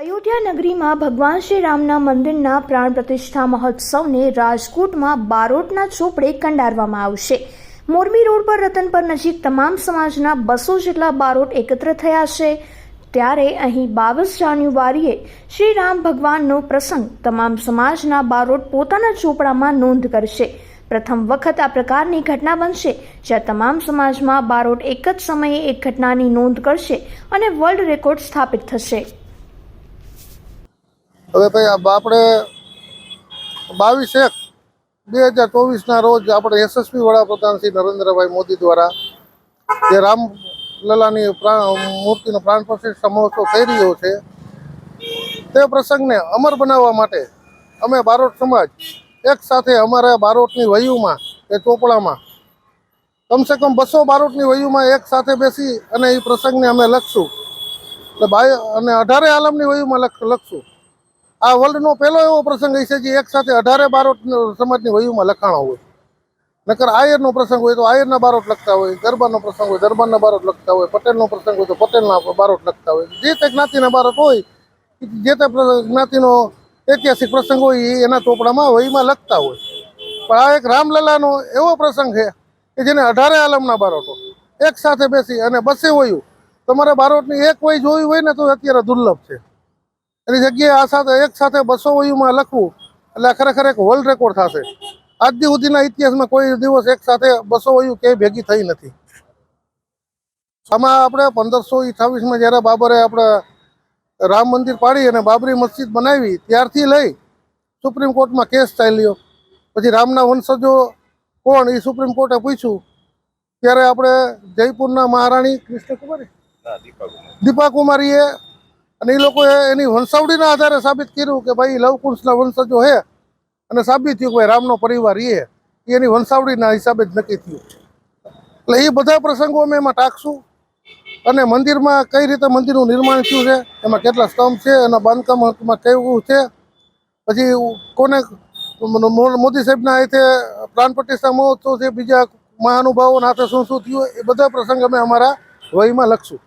અયોધ્યા નગરીમાં ભગવાન શ્રી રામના મંદિરના પ્રાણ પ્રતિષ્ઠા મહોત્સવને રાજકોટમાં બારોટના ચોપડે કંડારવામાં આવશે. મોરબી રોડ પર રતનપર નજીક તમામ સમાજના બસો જેટલા બારોટ એકત્ર થયા છે. ત્યારે અહીં બાવીસ જાન્યુઆરીએ શ્રી રામ ભગવાનનો પ્રસંગ તમામ સમાજના બારોટ પોતાના ચોપડામાં નોંધ કરશે. પ્રથમ વખત આ પ્રકારની ઘટના બનશે, જ્યાં તમામ સમાજમાં બારોટ એક જ સમયે એક ઘટનાની નોંધ કરશે અને વર્લ્ડ રેકોર્ડ સ્થાપિત થશે. હવે ભાઈ આપણે બાવીસ એક, બે હજાર ચોવીસના રોજ આપણે યશસ્વી વડાપ્રધાન શ્રી નરેન્દ્રભાઈ મોદી દ્વારા જે રામ લલાની પ્રાણ, મૂર્તિનો પ્રાણ પ્રતિષ્ઠા મહોત્સવ થઈ રહ્યો છે, તે પ્રસંગને અમર બનાવવા માટે અમે બારોટ સમાજ એક સાથે અમારા બારોટની વયુમાં એ ચોપડામાં કમસે કમ બસો બારોટની વયુમાં એક સાથે બેસી અને એ પ્રસંગને અમે લખશું. એટલે બાય, અને અઢારે આલમની વયુમાં લખ, લખશું. આ વર્લ્ડનો પહેલો એવો પ્રસંગ હશે જે એક સાથે અઢારે બારોટ સમાજની વયુમાં લખાણો હોય. નકર આયરનો પ્રસંગ હોય તો આયરના બારોટ લખતા હોય, દરબારનો પ્રસંગ હોય દરબારના બારોટ લખતા હોય, પટેલનો પ્રસંગ હોય તો પટેલના બારોટ લખતા હોય. જે તે જ્ઞાતિના બારોટ હોય, જે તે જ્ઞાતિનો ઐતિહાસિક પ્રસંગ હોય, એ એના ચોપડામાં વહીમાં લખતા હોય. પણ આ એક રામલલાનો એવો પ્રસંગ છે કે જેને અઢારે આલમના બારોટો એક સાથે બેસી અને બસે હોયું તમારે બારોટની એક વય જોવી હોય ને તો અત્યારે દુર્લભ છે. એની જગ્યાએ આ સાથે એક સાથે બસો વયુમાં લખવું એટલે ખરેખર એક વર્લ્ડ રેકોર્ડ થશે. આજ સુધીના ઇતિહાસમાં કોઈ દિવસ એક સાથે બસો વયુ ક્યાંય ભેગી થઈ નથી. આમાં આપણે પંદરસો અઠાવીસમાં જ્યારે બાબરે આપણે રામ મંદિર પાડી અને બાબરી મસ્જિદ બનાવી ત્યારથી લઈ સુપ્રીમ કોર્ટમાં કેસ ચાલ્યો. પછી રામના વંશજો કોણ એ સુપ્રીમ કોર્ટે પૂછ્યું. ત્યારે આપણે જયપુરના મહારાણી કૃષ્ણકુમારી? દીપા કુમારીએ અને એ લોકોએ એની વંશાવળીના આધારે સાબિત કર્યું કે ભાઈ લવકુંશના વંશજો છે. અને સાબિત થયું કે ભાઈ, રામનો પરિવાર એ એની વંશાવળીના હિસાબે જ નક્કી થયું. એટલે એ બધા પ્રસંગો અમે એમાં ટાંકશું. અને મંદિરમાં કઈ રીતે મંદિરનું નિર્માણ થયું છે, એમાં કેટલા સ્તંભ છે, એના બાંધકામમાં કેવું છે. પછી કોને મોદી સાહેબના હાથે પ્રાણ મહોત્સવ છે, બીજા મહાનુભાવોના હાથે શું શું થયું એ બધા પ્રસંગ અમે અમારા વહીમાં લખશું.